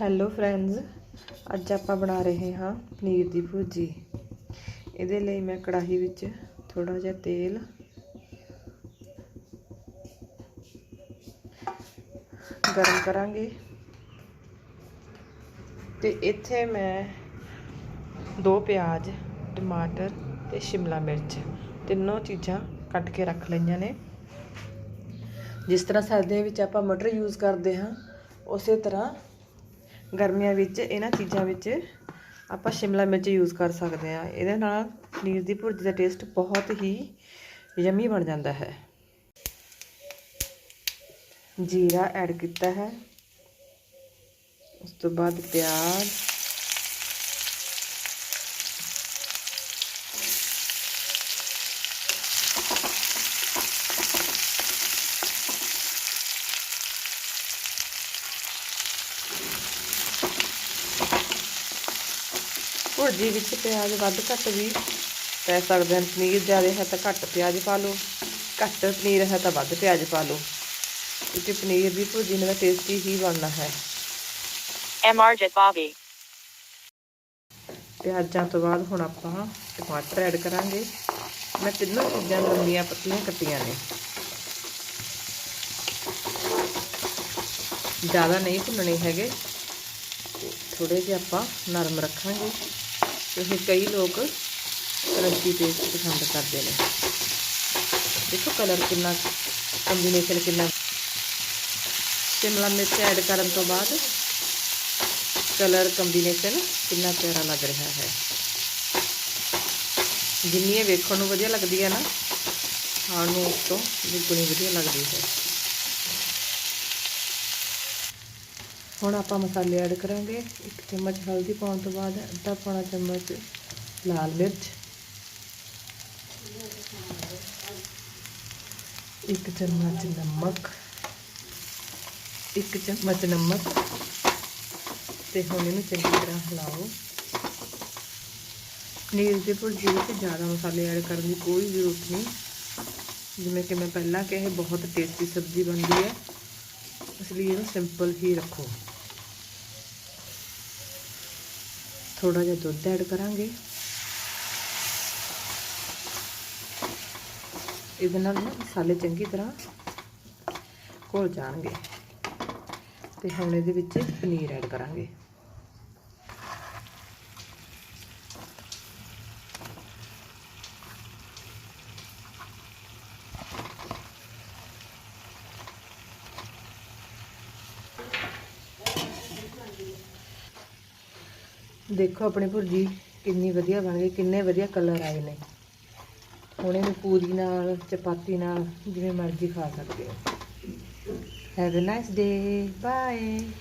Hello friends ਅੱਜ ਆਪਾਂ ਬਣਾ ਰਹੇ ਹਾਂ ਪਨੀਰ ਦੀ ਭੁਰਜੀ। ਇਹਦੇ ਲਈ ਮੈਂ ਕੜਾਹੀ ਵਿੱਚ ਥੋੜਾ ਜਿਹਾ ਤੇਲ ਗਰਮ ਕਰਾਂਗੇ। ਤੇ ਇੱਥੇ ਮੈਂ ਦੋ ਪਿਆਜ਼, ਟਮਾਟਰ ਤੇ ਸ਼ਿਮਲਾ ਮਿਰਚ। ਤਿੰਨੋਂ ਚੀਜ਼ਾਂ ਕੱਟ ਕੇ ਰੱਖ ਲਈਆਂ ਨੇ। ਜਿਸ ਤਰ੍ਹਾਂ ਸਰਦੀਆਂ ਵਿੱਚ ਆਪਾਂ ਮਟਰ ਯੂਜ਼ ਕਰਦੇ ਹਾਂ, ਉਸੇ ਤਰ੍ਹਾਂ ਗਰਮੀਆਂ ਵਿੱਚ, ਇਹਨਾਂ ਚੀਜ਼ਾਂ ਵਿੱਚ ਆਪਾਂ ਸ਼ਿਮਲਾ ਮਿਰਚ ਯੂਜ਼ ਕਰ ਸਕਦੇ ਹਾਂ। ਇਹਦੇ ਨਾਲ ਪਨੀਰ ਦੀ ਭੁਰਜੀ ਦਾ ਟੇਸਟ ਬਹੁਤ ਹੀ ਯਮੀ ਬਣ ਜਾਂਦਾ ਹੈ। ਜੀਰਾ ਐਡ ਕੀਤਾ ਹੈ। ਉਸ ਤੋਂ ਬਾਅਦ ਪਿਆਜ਼। ਭੁਰਜੀ ਵਿੱਚ ਪਿਆਜ਼ ਵੱਧ ਘੱਟ ਵੀ ਪੈ ਸਕਦੇ ਹਨ ਪਨੀਰ ਜ਼ਿਆਦਾ ਹੈ ਤਾਂ ਘੱਟ ਪਿਆਜ਼ ਪਾ ਲਓ। ਘੱਟ ਪਨੀਰ ਹੈ ਤਾਂ ਵੱਧ ਪਿਆਜ਼ ਪਾ ਲਓ। ਕਿਉਂਕਿ ਪਨੀਰ ਦੀ ਭੁਰਜੀ ਨਾਲ ਟੇਸਟੀ ਹੀ ਬਣਨਾ ਹੈ। Amarjit Bobby. ਪਿਆਜ਼ਾਂ ਤੋਂ ਬਾਅਦ ਹੁਣ ਆਪਾਂ ਟਮਾਟਰ ਐਡ ਕਰਾਂਗੇ। ਮੈਂ ਤਿੰਨੋਂ ਚੀਜ਼ਾਂ ਲੰਬੀਆਂ ਪਤਲੀਆਂ ਕੱਟੀਆਂ ਨੇ। ਜ਼ਿਆਦਾ ਨਹੀਂ ਭੁੰਨਣੇ ਹੈਗੇ। ਥੋੜੇ ਜਿਹਾ ਆਪਾਂ ਨਰਮ ਰੱਖਾਂਗੇ। ਕਿਉਂਕਿ ਕਈ ਲੋਕ ਕਰੰਚੀ ਟੇਸਟ ਪਸੰਦ ਕਰਦੇ ਨੇ ਦੇਖੋ ਕਲਰ ਕਿੰਨਾ ਕੰਬੀਨੇਸ਼ਨ ਕਿੰਨਾ ਸ਼ਿਮਲਾ ਮਿਰਚ ਐਡ ਕਰਨ ਤੋਂ ਬਾਅਦ ਕਲਰ ਕੰਬੀਨੇਸ਼ਨ ਕਿੰਨਾ ਪਿਆਰਾ ਲੱਗ ਰਿਹਾ ਹੈ ਜਿੰਨੀ ਇਹ ਵੇਖਣ ਨੂੰ ਵਧੀਆ ਲੱਗਦੀ ਹੈ ਨਾ ਖਾਣ ਨੂੰ ਉਸ ਤੋਂ ਦੁੱਗਣੀ ਵਧੀਆ ਲੱਗਦੀ ਹੈ ਹੁਣ ਆਪਾਂ ਮਸਾਲੇ ਐਡ ਕਰਾਂਗੇ। ਇੱਕ ਚਮਚ ਹਲਦੀ ਪਾਉਣ ਤੋਂ ਬਾਅਦ ਅੱਧਾ ਪੌਣਾ ਚਮਚ ਲਾਲ ਮਿਰਚ। ਇੱਕ ਚਮਚ ਨਮਕ। ਇੱਕ ਚਮਚ ਨਮਕ। ਤੇ ਹੁਣ ਇਹਨੂੰ ਚੰਗੀ ਤਰ੍ਹਾਂ ਹਿਲਾਓ। ਪਨੀਰ ਦੇ ਭੁਰਜੀ ਵਿੱਚ ਜ਼ਿਆਦਾ ਮਸਾਲੇ ਐਡ ਕਰਨ ਦੀ ਕੋਈ ਜ਼ਰੂਰਤ ਨਹੀਂ। ਜਿਵੇਂ ਕਿ ਮੈਂ ਪਹਿਲਾਂ ਕਿਹਾ ਬਹੁਤ ਟੇਸਟੀ ਸਬਜ਼ੀ ਬਣਦੀ ਹੈ। ਇਸ ਲਈ ਇਹਨੂੰ ਸਿੰਪਲ ਹੀ ਰੱਖੋ। ਥੋੜਾ ਜਿਹਾ ਦੁੱਧ ਐਡ ਕਰਾਂਗੇ। ਇਹਦੇ ਨਾਲ ਨਾ ਮਸਾਲੇ ਚੰਗੀ ਤਰ੍ਹਾਂ ਘੁਲ ਜਾਣਗੇ। ਤੇ ਹੁਣ ਇਹਦੇ ਵਿੱਚ ਪਨੀਰ ਐਡ ਕਰਾਂਗੇ। ਦੇਖੋ ਆਪਣੀ ਭੁਰਜੀ ਕਿੰਨੀ ਵਧੀਆ ਬਣ ਗਈ, ਕਿੰਨੇ ਵਧੀਆ ਕਲਰ ਆਏ ਨੇ। ਹੁਣ ਇਹਨੂੰ ਪੂਰੀ ਨਾਲ, ਚਪਾਤੀ ਨਾਲ ਜਿਵੇਂ ਮਰਜ਼ੀ ਖਾ ਸਕਦੇ ਹੋ। Have a nice day bye